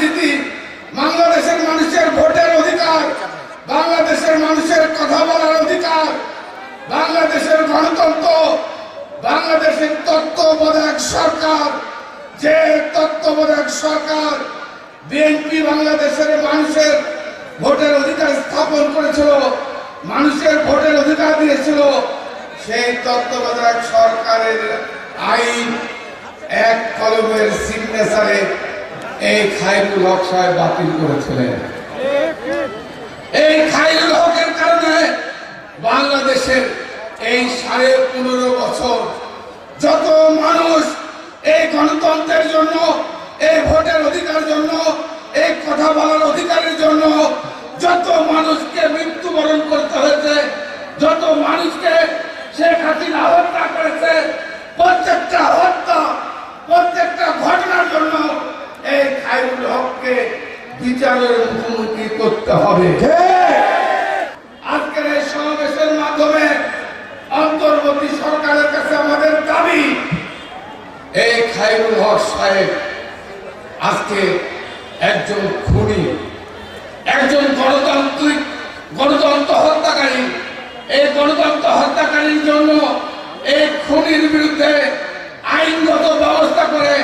রাজনীতি বাংলাদেশের মানুষের ভোটের অধিকার, বাংলাদেশের মানুষের কথা বলার অধিকার, বাংলাদেশের গণতন্ত্র, বাংলাদেশের তত্ত্বাবধায়ক সরকার, যে তত্ত্ববোধক সরকার বিএনপি বাংলাদেশের মানুষের ভোটের অধিকার স্থাপন করেছিল, মানুষের ভোটের অধিকার দিয়েছিল, সেই তত্ত্ববোধক সরকারের আইন এক কলমের সিগনেচারে এই খাইরুল হক সাহেব বাতিল করেছিলেন। এই খাইরুল হকের কারণে বাংলাদেশের এই সাড়ে পনেরো বছর যত মানুষ এই গণতন্ত্রের জন্য, এই ভোটের অধিকার জন্য, এই কথা বলার অধিকারের জন্য যত মানুষকে মৃত্যুবরণ করতে হয়েছে, যত মানুষকে শেখ হাসিনা হত্যা করেছে প্রত্যেকটা হত্যা প্রত্যেকটা ঘটনার জন্য এই খাইরুল হককে বিচারের মুখোমুখি করতে হবে। আজকের এই সমাবেশের মাধ্যমে অন্তর্বর্তী সরকারের কাছে আমাদের দাবি এই খাইরুল হক সাহেব আজকে একজন খুনি একজন গণতান্ত্রিক গণতন্ত্র হত্যাকারী। এই গণতন্ত্র হত্যাকারীর জন্য এই খুনির বিরুদ্ধে আইনগত ব্যবস্থা করে